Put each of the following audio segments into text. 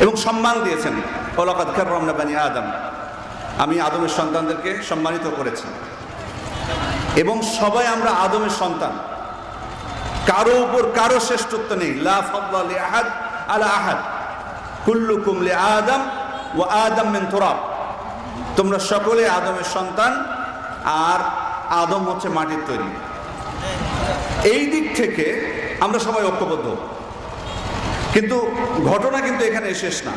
এবং সম্মান দিয়েছেন। ওলাকাত রমনা বানি আদম। আমি আদমের সন্তানদেরকে সম্মানিত করেছি। এবং সবাই আমরা আদমের সন্তান। কারও উপর কারও শ্রেষ্ঠত্ব নেই। লা আহাদ আলা আহাদ। কুল্লুকুম আদম ও আদম মিন তুরাব। তোমরা সকলে আদমের সন্তান, আর আদম হচ্ছে মাটির তৈরি। এই দিক থেকে আমরা সবাই ঐক্যবদ্ধ। কিন্তু ঘটনা কিন্তু এখানে শেষ না।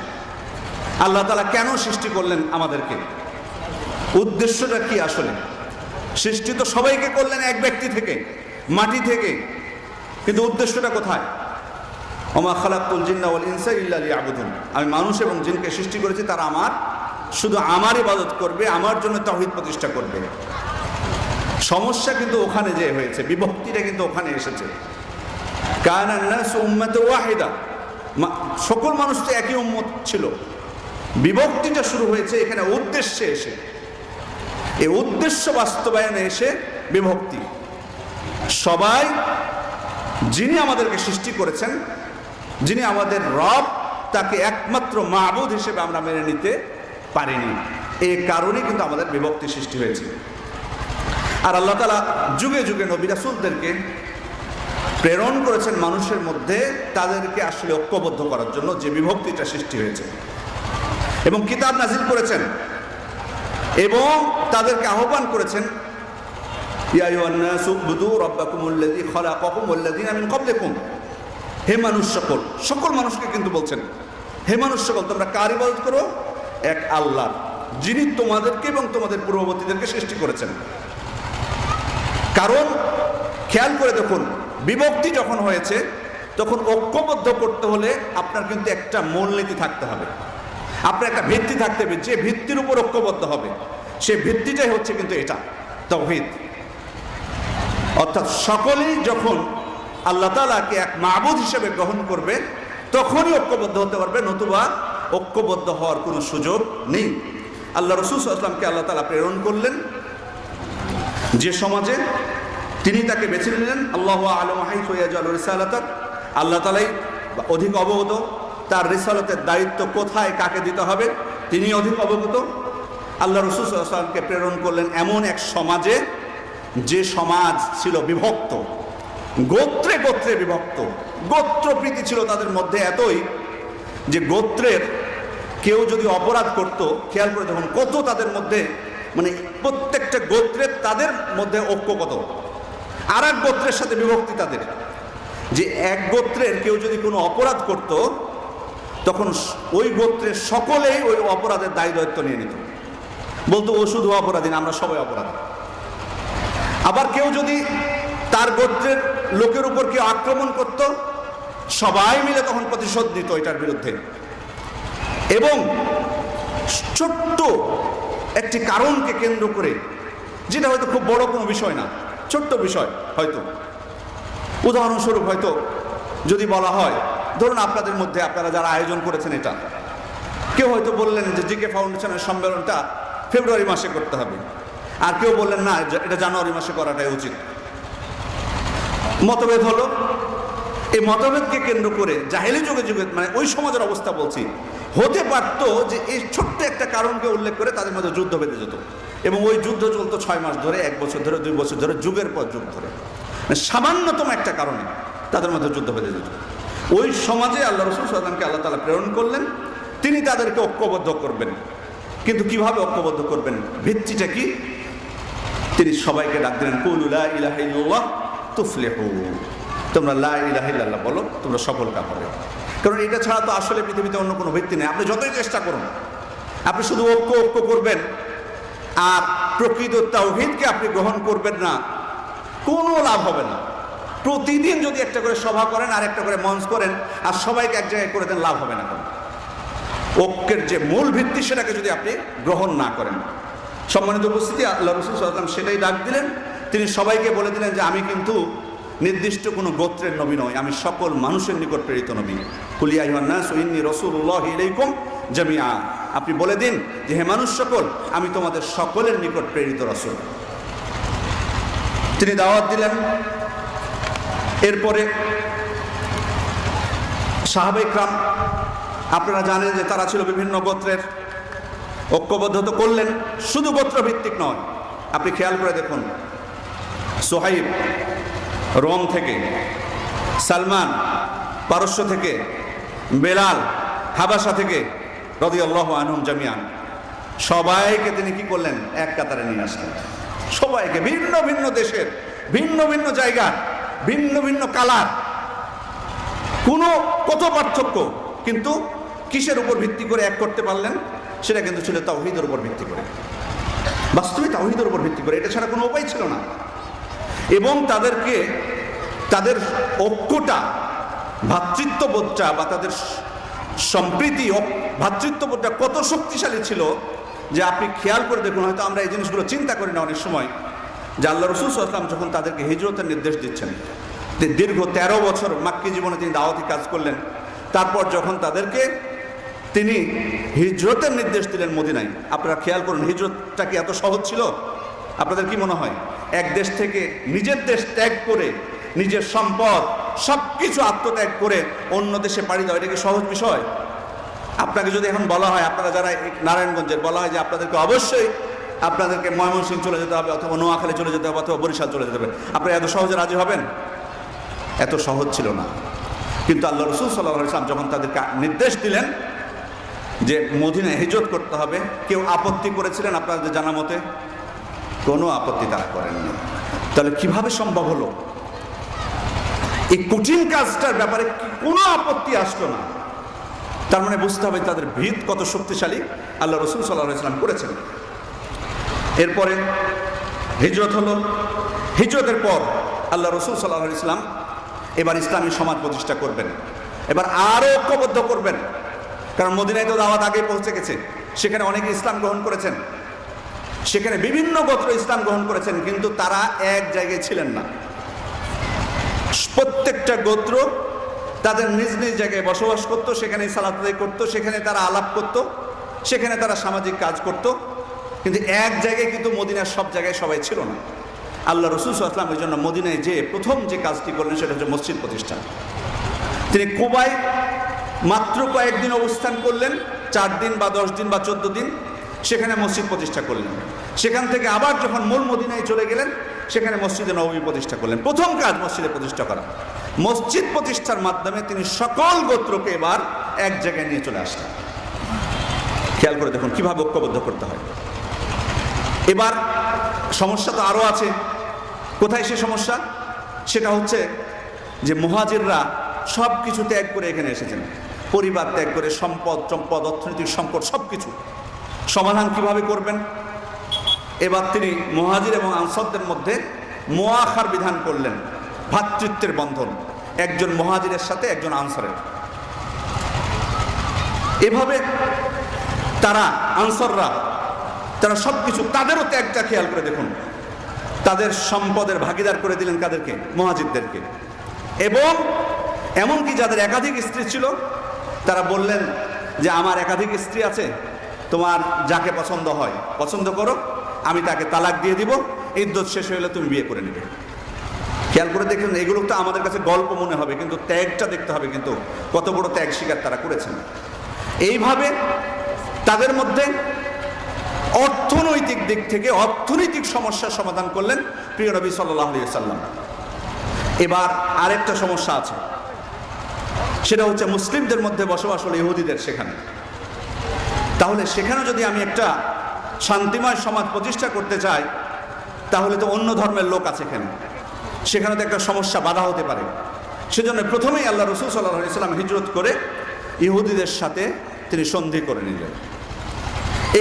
আল্লাহ তালা কেন সৃষ্টি করলেন আমাদেরকে? উদ্দেশ্যটা কি আসলে? সৃষ্টি তো সবাইকে করলেন এক ব্যক্তি থেকে, মাটি থেকে। কিন্তু উদ্দেশ্যটা কোথায়? ওমা খালাকুল জিন্না ওয়াল ইনসা ইল্লা আমি মানুষ এবং জিনকে সৃষ্টি করেছি, তারা আমার, শুধু আমার ইবাদত করবে, আমার জন্য তাওহীদ প্রতিষ্ঠা করবে। সমস্যা কিন্তু ওখানে যে হয়েছে, বিভক্তিটা কিন্তু ওখানে এসেছে। কানা নাস উম্মাতে ওয়াহিদা। সকল মানুষ তো একই উম্মত ছিল। বিভক্তিটা শুরু হয়েছে, এখানে উদ্দেশ্যে এসে। এই উদ্দেশ্য বাস্তবায়নে এসে বিভক্তি। সবাই, যিনি আমাদেরকে সৃষ্টি করেছেন, যিনি আমাদের রব, তাকে একমাত্র মাহবুদ হিসেবে আমরা মেনে নিতে পারিনি। এই কারণেই কিন্তু আমাদের বিভক্তি সৃষ্টি হয়েছে। আর আল্লাহ তালা যুগে যুগে নবী রাসূলদেরকে প্রেরণ করেছেন মানুষের মধ্যে তাদেরকে আসলে ঐক্যবদ্ধ করার জন্য যে বিভক্তিটা সৃষ্টি হয়েছে। এবং কিতাব নাজিল করেছেন। এবং তাদেরকে আহ্বান করেছেন হে মানুষ সকল সকল মানুষকে কিন্তু বলছেন, হে মানুষ সকল, তোমরা কার ইবাদত করো? এক আল্লাহ, যিনি তোমাদেরকে এবং তোমাদের পূর্ববর্তীদেরকে সৃষ্টি করেছেন। কারণ, খেয়াল করে দেখুন বিভক্তি যখন হয়েছে, তখন ঐক্যবদ্ধ করতে হলে আপনার কিন্তু একটা মূলনীতি থাকতে হবে। আপনার একটা ভিত্তি থাকতে হবে, যে ভিত্তির উপর ঐক্যবদ্ধ হবে, সে ভিত্তিটাই হচ্ছে কিন্তু এটা, তৌহিদ। অর্থাৎ সকলেই যখন আল্লাহ তালাকে এক মাবুদ হিসেবে গ্রহণ করবে, তখনই ঐক্যবদ্ধ হতে পারবে, নতুবা ঐক্যবদ্ধ হওয়ার কোনো সুযোগ নেই। আল্লাহ রসুল আসলামকে আল্লাহ তালা প্রেরণ করলেন। যে সমাজে তিনি তাকে বেছে নিলেন, আল্লাহ আলম রিসালাতার আল্লাহ তালাই অধিক অবগত, তার রিসালতের দায়িত্ব কোথায়, কাকে দিতে হবে তিনি অধিক অবগত। আল্লাহ রসুল আসলামকে প্রেরণ করলেন এমন এক সমাজে, যে সমাজ ছিল বিভক্ত, গোত্রে গোত্রে বিভক্ত। গোত্রপ্রীতি ছিল তাদের মধ্যে এতই যে গোত্রের কেউ যদি অপরাধ করত, খেয়াল করে দেখুন কত তাদের মধ্যে মানে প্রত্যেকটা গোত্রের তাদের মধ্যে ঐক্য কত। আর এক গোত্রের সাথে বিভক্তি তাদের। যে এক গোত্রের কেউ যদি কোনো অপরাধ করত, তখন ওই গোত্রের সকলেই ওই অপরাধের দায়ী দায়িত্ব নিয়ে নিত। বলতো, ও শুধু অপরাধী না, আমরা সবাই অপরাধী। আবার কেউ যদি তার গোত্রের লোকের উপর কেউ আক্রমণ করত, সবাই মিলে তখন প্রতিশোধ নিত এটার বিরুদ্ধে। এবং ছোট্ট একটি কারণকে কেন্দ্র করে, যেটা হয়তো খুব বড় কোনো বিষয় না ছোট্ট বিষয় হয়তো। উদাহরণস্বরূপ হয়তো যদি বলা হয়, ধরুন আপনাদের মধ্যে আপনারা যারা আয়োজন করেছেন এটা, কেউ হয়তো বললেন যে জিকে ফাউন্ডেশনের সম্মেলনটা ফেব্রুয়ারি মাসে করতে হবে। আর কেউ বললেন, না এটা জানুয়ারি মাসে করাটাই উচিত। মতভেদ হলো। এই মতভেদকে কেন্দ্র করে জাহেলি যুগে যুগে মানে ওই সমাজের অবস্থা বলছি, হতে পারত যে এই ছোট্ট একটা কারণকে উল্লেখ করে তাদের মধ্যে যুদ্ধ বেঁধে যেত। এবং ওই যুদ্ধ চলতো ছয় মাস ধরে, এক বছর ধরে, দুই বছর ধরে, যুগের পর যুগ ধরে। মানে সামান্যতম একটা কারণে তাদের মধ্যে যুদ্ধ বেঁধে যেত ওই সমাজে আল্লাহ রসুল সাল্লামকে আল্লাহ তালা প্রেরণ করলেন, তিনি তাদেরকে ঐক্যবদ্ধ করবেন। কিন্তু কীভাবে ঐক্যবদ্ধ করবেন? ভিত্তিটা কি? তিনি সবাইকে ডাক দিলেন তুফলেহু। তোমরা লা বলো, তোমরা সফল হবে কারণ এটা ছাড়া তো আসলে পৃথিবীতে অন্য কোনো ভিত্তি নেই। আপনি যতই চেষ্টা করুন, আপনি শুধু ঐক্য ঐক্য করবেন আর প্রকৃত তাওহিদকে আপনি গ্রহণ করবেন না। কোনো লাভ হবে না। প্রতিদিন যদি একটা করে সভা করেন, আর একটা করে মঞ্চ করেন, আর সবাইকে এক জায়গায় করে দেন, লাভ হবে না কোনো। ঐক্যের যে মূল ভিত্তি, সেটাকে যদি আপনি গ্রহণ না করেন। সম্মানিত উপস্থিতি, আল্লাহ রসুল সাল্লাম সেটাই ডাক দিলেন। তিনি সবাইকে বলে দিলেন যে, আমি কিন্তু নির্দিষ্ট কোনো গোত্রের নবী নয় আমি সকল মানুষের নিকট প্রেরিত নবী। আপনি বলে দিন যে, হে মানুষ সকল, আমি তোমাদের সকলের নিকট প্রেরিত রসুল। তিনি দাওয়াত দিলেন। এরপরে সাহাবাইকরাম আপনারা জানেন যে তারা ছিল বিভিন্ন গোত্রের ঐক্যবদ্ধ তো করলেন। শুধু গোত্র ভিত্তিক নয়, আপনি খেয়াল করে দেখুন, সোহাইব রোম থেকে, সালমান পারস্য থেকে বেলাল হাবাসা থেকে রদিয়াল্লাহ আনহুম জামিয়ান সবাইকে তিনি কি করলেন? এক কাতারে নিয়ে আসলেন। সবাইকে ভিন্ন ভিন্ন দেশের, ভিন্ন ভিন্ন জায়গার, ভিন্ন ভিন্ন কালার। কোনো কত পার্থক্য, কিন্তু কিসের উপর ভিত্তি করে এক করতে পারলেন? সেটা কিন্তু ছিল তাওহিদের উপর ভিত্তি করে। বাস্তবে তাওহিদের উপর ভিত্তি করে। এটা ছাড়া কোনো উপায় ছিল না। এবং তাদেরকে, তাদের ঐক্যটা ভ্রাতৃত্ববোধটা বা তাদের সম্প্রীতি ভ্রাতৃত্ববোধটা কত শক্তিশালী ছিল যে আপনি খেয়াল করে দেখুন, হয়তো আমরা এই জিনিসগুলো চিন্তা করি না অনেক সময়। যে আল্লাহ রসুল আসলাম যখন তাদেরকে হিজরতের নির্দেশ দিচ্ছেন দীর্ঘ তেরো বছর মাক্কি জীবনে তিনি দাওয়াতি কাজ করলেন, তারপর যখন তাদেরকে তিনি হিজরতের নির্দেশ দিলেন মদিনায়, আপনারা খেয়াল করুন হিজরতটা কি এত সহজ ছিল? আপনাদের কি মনে হয়? এক দেশ থেকে নিজের দেশ ত্যাগ করে নিজের সম্পদ সব কিছু আত্মত্যাগ করে অন্য দেশে পাড়ি দেওয়া এটা কি সহজ বিষয়? আপনাকে যদি এখন বলা হয়, আপনারা যারা নারায়ণগঞ্জের বলা হয় যে আপনাদেরকে অবশ্যই আপনাদেরকে ময়মনসিংহ চলে যেতে হবে অথবা নোয়াখালী চলে যেতে হবে অথবা বরিশাল চলে যেতে হবে। আপনারা এত সহজে রাজি হবেন? এত সহজ ছিল না। কিন্তু আল্লাহ রসুল সাল্লাহ ইসলাম যখন তাদেরকে নির্দেশ দিলেন যে মদিনায় হিজরত করতে হবে, কেউ আপত্তি করেছিলেন আপনাদের জানা মতে? কোনো আপত্তি তারা করেননি। তাহলে কীভাবে সম্ভব হলো? এই কঠিন কাজটার ব্যাপারে কোনো আপত্তি আসলো না। তার মানে বুঝতে হবে তাদের ভিত কত শক্তিশালী, আল্লাহ রসুল সাল্লাহ ইসলাম করেছেন। এরপরে হিজরত হলো, হিজরতের পর আল্লাহ রসুল সাল্লাহ ইসলাম এবার ইসলামী সমাজ প্রতিষ্ঠা করবেন। এবার আরও ঐক্যবদ্ধ করবেন। কারণ মদিনায় তো দাওয়াত আগে পৌঁছে গেছে, সেখানে অনেকে ইসলাম গ্রহণ করেছেন। সেখানে বিভিন্ন গোত্র ইসলাম গ্রহণ করেছেন, কিন্তু তারা এক জায়গায় ছিলেন না। প্রত্যেকটা গোত্র তাদের নিজ নিজ জায়গায় বসবাস করতো সেখানে সালাত আদায় করতো, সেখানে তারা আলাপ করতো, সেখানে তারা সামাজিক কাজ করত। কিন্তু এক জায়গায় কিন্তু মদিনার সব জায়গায় সবাই ছিল না। আল্লাহ রসুল আসলাম এই জন্য মদিনায় যে প্রথম যে কাজটি করলেন সেটা হচ্ছে মসজিদ প্রতিষ্ঠা। তিনি কুবায় মাত্র কয়েকদিন অবস্থান করলেন, চার দিন বা দশ দিন বা চোদ্দ দিন। সেখানে মসজিদ প্রতিষ্ঠা করলেন। সেখান থেকে আবার যখন মূল মদিনায় চলে গেলেন, সেখানে মসজিদে নবী প্রতিষ্ঠা করলেন। প্রথম কাজ মসজিদে প্রতিষ্ঠা করা। মসজিদ প্রতিষ্ঠার মাধ্যমে তিনি সকল গোত্রকে এবার এক জায়গায় নিয়ে চলে আসলেন। খেয়াল করে দেখুন কীভাবে ঐক্যবদ্ধ করতে হয়। এবার সমস্যা তো আরও আছে। কোথায় সে সমস্যা? সেটা হচ্ছে যে মহাজিররা সব কিছু ত্যাগ করে এখানে এসেছেন। পরিবার ত্যাগ করে সম্পদ সম্পদ, অর্থনৈতিক সংকট সব কিছু সমাধান কীভাবে করবেন? এবার তিনি মহাজির এবং আনসরদের মধ্যে মোয়াখার বিধান করলেন ভ্রাতৃত্বের বন্ধন। একজন মহাজিরের সাথে একজন আনসারের। এভাবে তারা, আনসাররা, তারা সব কিছু তাদেরও ত্যাগটা খেয়াল করে দেখুন। তাদের সম্পদের ভাগিদার করে দিলেন কাদেরকে? মহাজিদদেরকে। এবং এমনকি যাদের একাধিক স্ত্রী ছিল, তারা বললেন যে, আমার একাধিক স্ত্রী আছে তোমার যাকে পছন্দ হয়, পছন্দ করো, আমি তাকে তালাক দিয়ে দিব ইদ্যত শেষ হলে তুমি বিয়ে করে নেবে। খেয়াল করে দেখুন, এগুলো তো আমাদের কাছে গল্প মনে হবে, কিন্তু ত্যাগটা দেখতে হবে কিন্তু কত বড় ত্যাগ স্বীকার তারা করেছেন। এইভাবে তাদের মধ্যে অর্থনৈতিক দিক থেকে অর্থনৈতিক সমস্যার সমাধান করলেন প্রিয় নবী সাল্লাহ সাল্লাম এবার আরেকটা সমস্যা আছে, সেটা হচ্ছে মুসলিমদের মধ্যে বসবাস হলো ইহুদিদের সেখানে। তাহলে সেখানে যদি আমি একটা শান্তিময় সমাজ প্রতিষ্ঠা করতে চাই, তাহলে তো অন্য ধর্মের লোক আছে এখানে। সেখানে তো একটা সমস্যা বাধা হতে পারে। সেজন্য প্রথমেই আল্লাহ রসুল সাল্লাহ ইসলাম হিজরত করে ইহুদিদের সাথে তিনি সন্ধি করে নিলেন।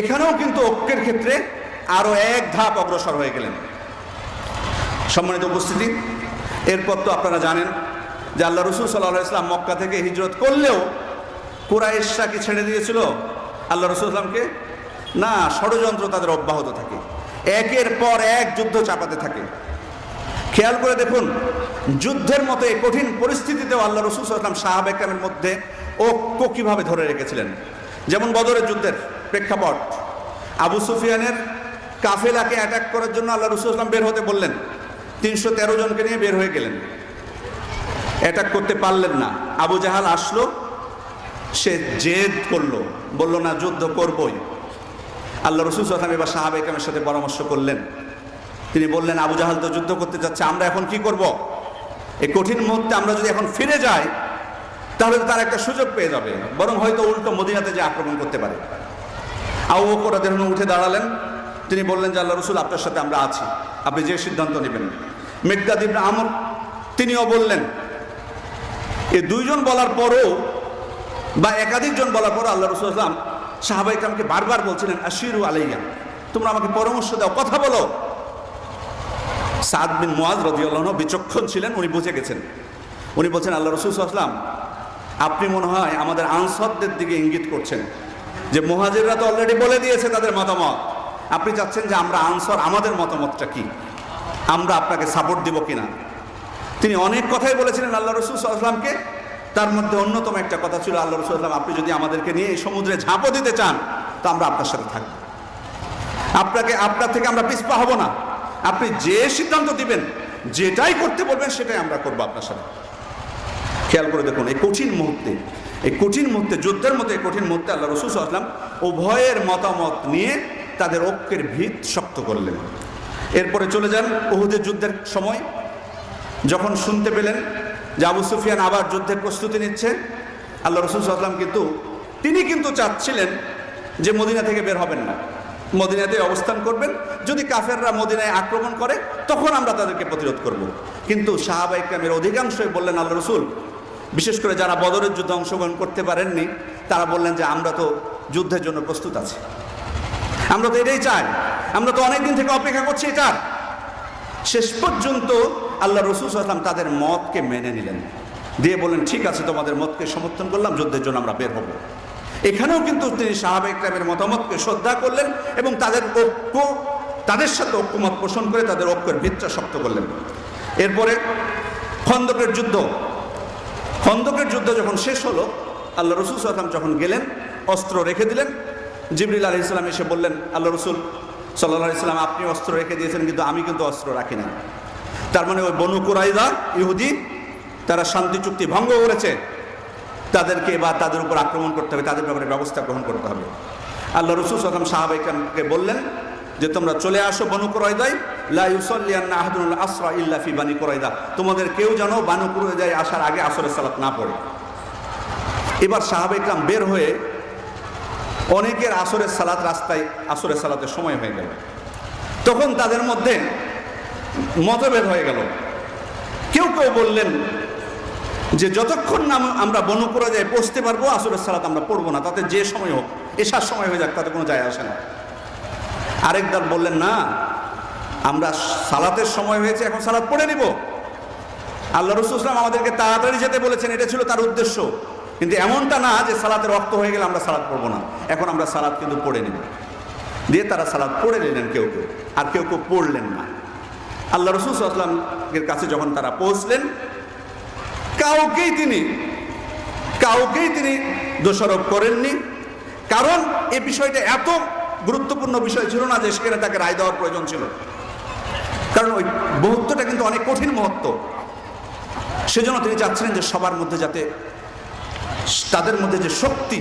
এখানেও কিন্তু ঐক্যের ক্ষেত্রে আরও এক ধাপ অগ্রসর হয়ে গেলেন। সম্মানিত উপস্থিতি, এরপর তো আপনারা জানেন যে আল্লাহ রসুল সাল্লাহ ইসলাম মক্কা থেকে হিজরত করলেও কুরাইশা কি ছেড়ে দিয়েছিল? আল্লাহ রসুল ইসলামকে না, ষড়যন্ত্র তাদের অব্যাহত থাকে। একের পর এক যুদ্ধ চাপাতে থাকে। খেয়াল করে দেখুন, যুদ্ধের মতো এই কঠিন পরিস্থিতিতেও আল্লাহ রসুল সাল্লাম সাহাব একরামের মধ্যে ঐক্য কীভাবে ধরে রেখেছিলেন? যেমন বদরের যুদ্ধের প্রেক্ষাপট। আবু সুফিয়ানের কাফেলাকে অ্যাটাক করার জন্য আল্লাহ রসুল বের হতে বললেন। তিনশো তেরো জনকে নিয়ে বের হয়ে গেলেন। অ্যাটাক করতে পারলেন না। আবু জাহাল আসলো সে জেদ করল, বলল, না, যুদ্ধ করবই। আল্লাহ রসুল সাল্লাম এবার সাহাবেকামের সাথে পরামর্শ করলেন। তিনি বললেন, আবু জাহাল তো যুদ্ধ করতে যাচ্ছে, আমরা এখন কি করব? এই কঠিন মুহূর্তে আমরা যদি এখন ফিরে যাই, তাহলে তার একটা সুযোগ পেয়ে যাবে, বরং হয়তো উল্টো মদিনাতে যে আক্রমণ করতে পারে। আবু বকর রাদিয়াল্লাহু উঠে দাঁড়ালেন। তিনি বললেন যে, আল্লাহ রসুল, আপনার সাথে আমরা আছি। আপনি যে সিদ্ধান্ত নেবেন। মেঘদাদ ইবনে আমর, তিনিও বললেন এই দুইজন বলার পরও বা একাধিকজন বলার পর আল্লাহ রসুল আসলাম সাহাবাই কামকে বারবার বলছিলেন, আশিরু আলাইয়া, তোমরা আমাকে পরামর্শ দাও, কথা বলো। সাদ বিন মোয়াজ রদিউল্লাহ বিচক্ষণ ছিলেন, উনি বুঝে গেছেন। উনি বলছেন, আল্লাহ রসুল আসলাম আপনি মনে হয় আমাদের আনসারদের দিকে ইঙ্গিত করছেন, যে মহাজিররা তো অলরেডি বলে দিয়েছে তাদের মতামত। আপনি চাচ্ছেন যে আমরা আনসার আমাদের মতামতটা কি? আমরা আপনাকে সাপোর্ট দিব কিনা? তিনি অনেক কথাই বলেছিলেন আল্লাহ রসুল আসলামকে তার মধ্যে অন্যতম একটা কথা ছিল আল্লাহ রসুল আসলাম আপনি যদি আমাদেরকে নিয়ে এই সমুদ্রে ঝাঁপও দিতে চান, তো আমরা আপনার সাথে থাকব। আপনাকে, আপনার থেকে আমরা পিছপা হব না। আপনি যে সিদ্ধান্ত দিবেন, যেটাই করতে বলবেন, সেটাই আমরা করব আপনার সাথে। খেয়াল করে দেখুন, এই কঠিন মুহূর্তে, এই কঠিন মুহূর্তে, যুদ্ধের মতো এই কঠিন মুহূর্তে আল্লাহ রসুল আসলাম উভয়ের মতামত নিয়ে তাদের ঐক্যের ভিত শক্ত করলেন। এরপরে চলে যান উহুদের যুদ্ধের সময়। যখন শুনতে পেলেন আবু সুফিয়ান আবার যুদ্ধের প্রস্তুতি নিচ্ছে আল্লাহ রসুল আসলাম কিন্তু, তিনি কিন্তু চাচ্ছিলেন যে মদিনা থেকে বের হবেন না। মদিনাতে অবস্থান করবেন। যদি কাফেররা মদিনায় আক্রমণ করে, তখন আমরা তাদেরকে প্রতিরোধ করব। কিন্তু সাহাবাইকামের অধিকাংশই বললেন, আল্লাহ রসুল, বিশেষ করে যারা বদরের যুদ্ধে অংশগ্রহণ করতে পারেননি, তারা বললেন যে আমরা তো যুদ্ধের জন্য প্রস্তুত আছি। আমরা তো এটাই চাই। আমরা তো অনেকদিন থেকে অপেক্ষা করছি এটার। শেষ পর্যন্ত আল্লাহ রসুল আসলাম তাদের মতকে মেনে নিলেন। দিয়ে বললেন, ঠিক আছে, তোমাদের মতকে সমর্থন করলাম, যুদ্ধের জন্য আমরা বের হব। এখানেও কিন্তু তিনি সাহাবাহিক রামের মতামতকে শ্রদ্ধা করলেন এবং তাদের ঐক্য, তাদের সাথে ঐক্যমত পোষণ করে তাদের ঐক্যের ভিতটা শক্ত করলেন। এরপরে খন্দকের যুদ্ধ। খন্দকের যুদ্ধ যখন শেষ হলো, আল্লাহ রসুল সাল্লাম যখন গেলেন, অস্ত্র রেখে দিলেন। জিবরিল আলহ ইসলাম এসে বললেন, আল্লাহ রসুল সাল্লাহ ইসলাম আপনি অস্ত্র রেখে দিয়েছেন, কিন্তু আমি কিন্তু অস্ত্র রাখি না তার মানে ওই বনু কুরাইদা ইহুদি, তারা শান্তি, চুক্তি ভঙ্গ করেছে। তাদেরকে বা তাদের উপর আক্রমণ করতে হবে, তাদের ব্যাপারে ব্যবস্থা গ্রহণ করতে হবে। আল্লাহ রসুল সাল্লাম সাহাবাইকানকে বললেন যে, তোমরা চলে আসো বনু কুরাইদাই লা বানি কুরাইদা। তোমাদের কেউ যেন বানু কুরাইদায় আসার আগে আসরের সালাত না পড়ে। এবার সাহাবাইকাম বের হয়ে অনেকের আসরের সালাত রাস্তায় আসরের সালাতের সময় হয়ে গেল। তখন তাদের মধ্যে মতভেদ হয়ে গেল। কেউ কেউ বললেন যে, যতক্ষণ না আমরা বনপুরা যায় পৌঁছতে পারব, আসরের সালাত আমরা পড়ব না। তাতে যে সময় হোক, এসার সময় হয়ে যাক, তাতে কোনো যায় আসে না। আরেক দল বললেন, না, আমরা সালাতের সময় হয়েছে, এখন সালাত পড়ে নিব। আল্লাহ রসুল ইসলাম আমাদেরকে তাড়াতাড়ি যেতে বলেছেন, এটা ছিল তার উদ্দেশ্য। কিন্তু এমনটা না যে, সালাতের রক্ত হয়ে গেলে আমরা সালাদ পড়ব না। এখন আমরা সালাদ কিন্তু পড়ে নিব। দিয়ে তারা সালাদ পড়ে নিলেন কেউ কেউ। আর কেউ কেউ পড়লেন না। আল্লাহ রসুল কাছে যখন তারা পৌঁছলেন, কাউকেই তিনি কাউকেই তিনি দোষারোপ করেননি। কারণ এই বিষয়টা এত গুরুত্বপূর্ণ বিষয় ছিল না যে সেখানে তাকে রায় দেওয়ার প্রয়োজন ছিল। কারণ ওই মুহূর্তটা কিন্তু অনেক কঠিন মুহূর্ত। সেজন্য তিনি চাচ্ছিলেন যে সবার মধ্যে যাতে তাদের মধ্যে যে শক্তি,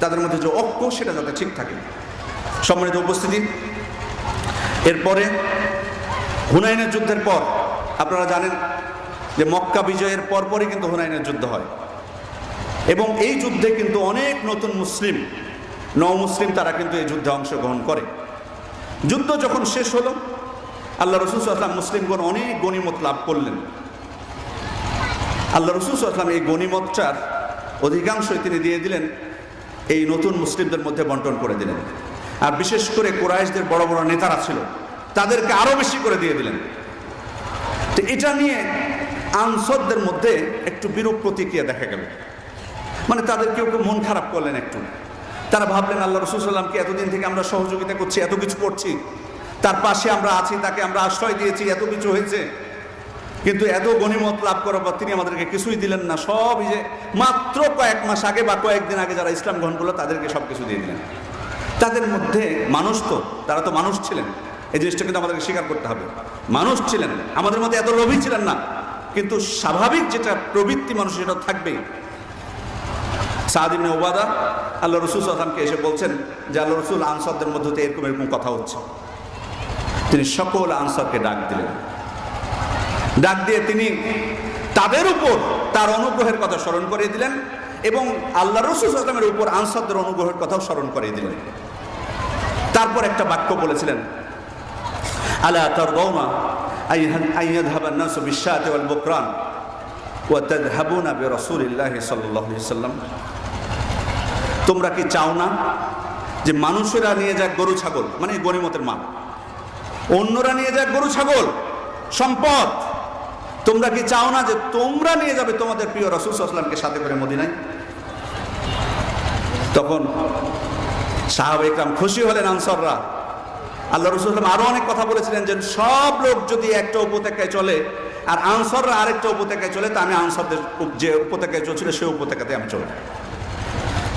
তাদের মধ্যে যে ঐক্য, সেটা যাতে ঠিক থাকে। সম্মানিত উপস্থিতি, এরপরে হুনাইনের যুদ্ধের পর, আপনারা জানেন যে মক্কা বিজয়ের পরপরই কিন্তু হুনাইনের যুদ্ধ হয়। এবং এই যুদ্ধে কিন্তু অনেক নতুন মুসলিম, নও মুসলিম তারা কিন্তু এই যুদ্ধে অংশগ্রহণ করে। যুদ্ধ যখন শেষ হলো, আল্লাহ রসুল আসলাম মুসলিমগণ অনেক গণিমত লাভ করলেন। আল্লাহ রসুল আসলাম এই গণিমতটার অধিকাংশই তিনি দিয়ে দিলেন, এই নতুন মুসলিমদের মধ্যে বন্টন করে দিলেন। আর বিশেষ করে কোরাইশদের বড় বড় নেতারা ছিল। তাদেরকে আরও বেশি করে দিয়ে দিলেন। তো এটা নিয়ে আনসরদের মধ্যে একটু বিরূপ প্রতিক্রিয়া দেখা গেল। মানে তাদের কেউ কেউ মন খারাপ করলেন একটু। তারা ভাবলেন, আল্লাহ রসুল সাল্লামকে এতদিন থেকে আমরা সহযোগিতা করছি, এত কিছু করছি। তার পাশে আমরা আছি, তাকে আমরা আশ্রয় দিয়েছি, এত কিছু হয়েছে। কিন্তু এত গণিমত লাভ করার পর তিনি আমাদেরকে কিছুই দিলেন না। সব যে মাত্র কয়েক মাস আগে বা কয়েকদিন আগে যারা ইসলাম গ্রহণ করল, তাদেরকে সব কিছু দিয়ে দিলেন। তাদের মধ্যে মানুষ তো, তারা তো মানুষ ছিলেন। এই জিনিসটা কিন্তু আমাদেরকে স্বীকার করতে হবে। মানুষ ছিলেন, আমাদের মধ্যে এত লোভী ছিলেন না, কিন্তু স্বাভাবিক যেটা প্রবৃত্তি মানুষ, সেটা থাকবেই সাদিনে ওবাদা আল্লাহ রসুল আসলামকে এসে বলছেন যে আল্লাহ রসুল আনসারদের মধ্যে এরকম এরকম কথা হচ্ছে। তিনি সকল আনসারকে ডাক দিলেন। ডাক দিয়ে তিনি তাদের উপর তার অনুগ্রহের কথা স্মরণ করিয়ে দিলেন এবং আল্লাহ রসুল আসলামের উপর আনসারদের অনুগ্রহের কথাও স্মরণ করিয়ে দিলেন। তারপর একটা বাক্য বলেছিলেন আলা তার গৌমা আইয়াধাবান্নাস বিশ্বআতি ওয়াল বুকরান ওয়া তাযহাবুনা বিরাসূলিল্লাহি সাল্লাল্লাহু আলাইহি সাল্লাম তোমরা কি চাও না যে মানুষেরা নিয়ে যাক গরু, ছাগল? মানে এই গনিমতের মাল। অন্যরা নিয়ে যাক গরু, ছাগল, সম্পদ। তোমরা কি চাও না যে তোমরা নিয়ে যাবে তোমাদের প্রিয় রসুল আসলামকে সাথে করে মদিনায়? তখন সাহাব ইকরাম খুশি হলেন আনসাররা। আল্লাহ রসুল আরও অনেক কথা বলেছিলেন যে সব লোক যদি একটা উপত্যকায় চলে, আর আনসাররা আরেকটা উপত্যকায় চলে, তা আমি আনসারদের যে উপত্যকায় চলছিল সেই উপত্যকাতে আমি চলব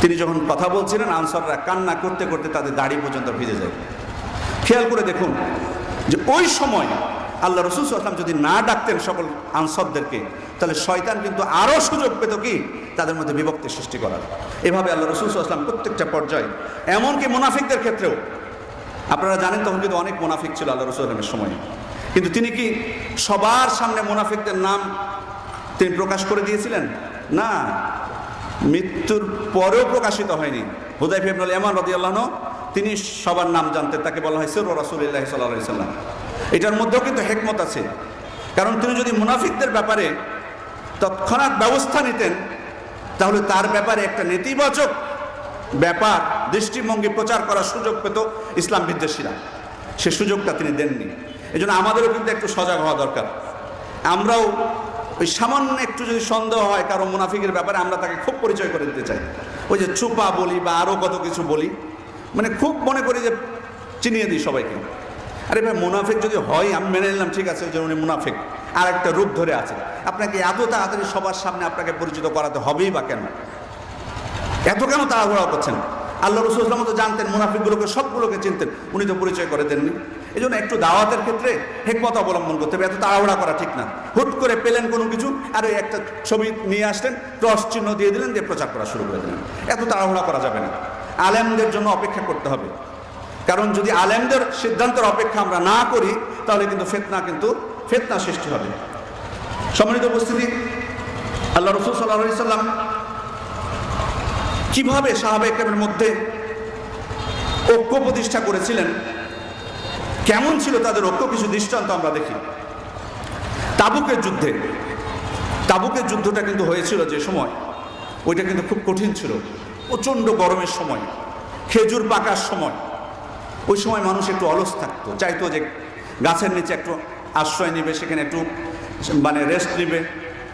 তিনি যখন কথা বলছিলেন, আনসাররা কান্না করতে করতে তাদের দাড়ি পর্যন্ত ভিজে যায়। খেয়াল করে দেখুন যে ওই সময় আল্লাহ রসুল আসলাম যদি না ডাকতেন সকল আনসারদেরকে, তাহলে শয়তান কিন্তু আরও সুযোগ পেত কি? তাদের মধ্যে বিভক্তি সৃষ্টি করার। এভাবে আল্লাহ রসুল সাল্লাম প্রত্যেকটা পর্যায়ে, এমনকি মুনাফিকদের ক্ষেত্রেও আপনারা জানেন তখন কিন্তু অনেক মুনাফিক ছিল আল্লাহ রসুল আসলামের সময়। কিন্তু তিনি কি সবার সামনে মুনাফিকদের নাম তিনি প্রকাশ করে দিয়েছিলেন? না। মৃত্যুর পরেও প্রকাশিত হয়নি। হুদাই ফেবনুল এমান রদি আল্লাহন তিনি সবার নাম জানতেন, তাকে বলা হয় সির রাসুলিল্লাহ সাল্লাহ সাল্লাম। এটার মধ্যেও কিন্তু হেকমত আছে। কারণ তিনি যদি মুনাফিকদের ব্যাপারে তৎক্ষণাৎ ব্যবস্থা নিতেন, তাহলে তার ব্যাপারে একটা নেতিবাচক ব্যাপার, দৃষ্টিভঙ্গি প্রচার করার সুযোগ পেত ইসলাম বিদ্বেষীরা। সে সুযোগটা তিনি দেননি। এই জন্য আমাদেরও কিন্তু একটু সজাগ হওয়া দরকার। আমরাও ওই সামান্য একটু যদি সন্দেহ হয় কারও মুনাফিকের ব্যাপারে, আমরা তাকে খুব পরিচয় করে দিতে চাই। ওই যে চুপা বলি বা আরও কত কিছু বলি মানে খুব মনে করি যে চিনিয়ে দিই সবাইকে। আরে ভাই, মুনাফিক যদি হয়, আমি মেনে নিলাম, ঠিক আছে যে উনি মুনাফিক। আর একটা রূপ ধরে আছে। আপনাকে এত তাড়াতাড়ি সবার সামনে আপনাকে পরিচিত করাতে হবেই বা কেন? এত কেন তাড়াহুড়া করছেন। আল্লাহ রসুল ইসলাম তো জানতেন, মুনাফিকগুলোকে সবগুলোকে চিনতেন। উনি তো পরিচয় করে দেননি। এই জন্য একটু দাওয়াতের ক্ষেত্রে হেকমত অবলম্বন করতে হবে। এত তাড়াহুড়া করা ঠিক না। হুট করে পেলেন কোনো কিছু, আর ওই একটা ছবি নিয়ে আসলেন, ক্রস চিহ্ন দিয়ে দিলেন, দিয়ে প্রচার করা শুরু করে দিলেন। এত তাড়াহুড়া করা যাবে না। আলেমদের জন্য অপেক্ষা করতে হবে। কারণ যদি আলেমদের সিদ্ধান্তের অপেক্ষা আমরা না করি, তাহলে কিন্তু ফেতনা কিন্তু, ফেতনা সৃষ্টি হবে। সম্মানিত উপস্থিতি, আল্লাহ রসুল সাল্লাহ সাল্লাম কীভাবে সাহাবেকের মধ্যে ঐক্য প্রতিষ্ঠা করেছিলেন? কেমন ছিল তাদের ঐক্য? কিছু দৃষ্টান্ত আমরা দেখি। তাবুকের যুদ্ধে, তাবুকের যুদ্ধটা কিন্তু হয়েছিল যে সময়। ওইটা কিন্তু খুব কঠিন ছিল। প্রচণ্ড গরমের সময়, খেজুর পাকার সময়। ওই সময় মানুষ একটু অলস থাকতো, চাইতো যে গাছের নিচে একটু আশ্রয় নেবে, সেখানে একটু মানে রেস্ট নেবে,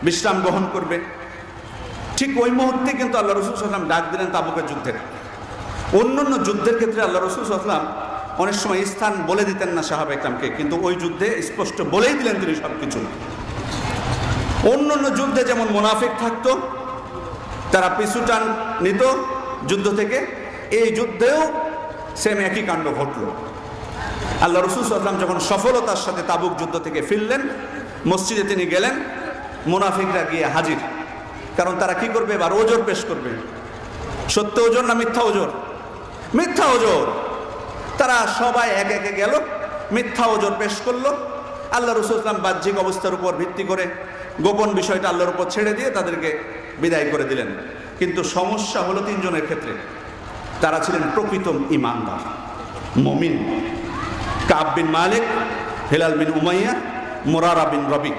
বিশ্রাম গ্রহণ করবে। ঠিক ওই মুহূর্তে কিন্তু আল্লাহ রসুল সাল্লাম ডাক দিলেন তাবুকের যুদ্ধের অন্য অন্য যুদ্ধের ক্ষেত্রে আল্লাহ রসুল সাল্লাম অনেক সময় স্থান বলে দিতেন না সাহাব একরামকে, কিন্তু ওই যুদ্ধে স্পষ্ট বলেই দিলেন তিনি সব কিছু অন্য অন্য যুদ্ধে যেমন মোনাফিক থাকতো, তারা পিছুটান নিত যুদ্ধ থেকে, এই যুদ্ধেও সেম একই কাণ্ড ঘটল। আল্লাহ রসুল সাল্লাম যখন সফলতার সাথে তাবুক যুদ্ধ থেকে ফিরলেন, মসজিদে তিনি গেলেন, মুনাফিকরা গিয়ে হাজির। কারণ তারা কি করবে? এবার ওজোর পেশ করবে। সত্য ওজোর না মিথ্যা ওজোর? মিথ্যা ওজোর। তারা সবাই এক একে গেল, মিথ্যা ওজোর পেশ করল। আল্লাহ রসুল ইসলাম বাহ্যিক অবস্থার উপর ভিত্তি করে গোপন বিষয়টা আল্লাহর উপর ছেড়ে দিয়ে তাদেরকে বিদায় করে দিলেন। কিন্তু সমস্যা হলো তিনজনের ক্ষেত্রে। তারা ছিলেন প্রকৃত ইমানদার, মমিন। Kab bin Malik, Hilal bin Umayya, Murara bin Rabi.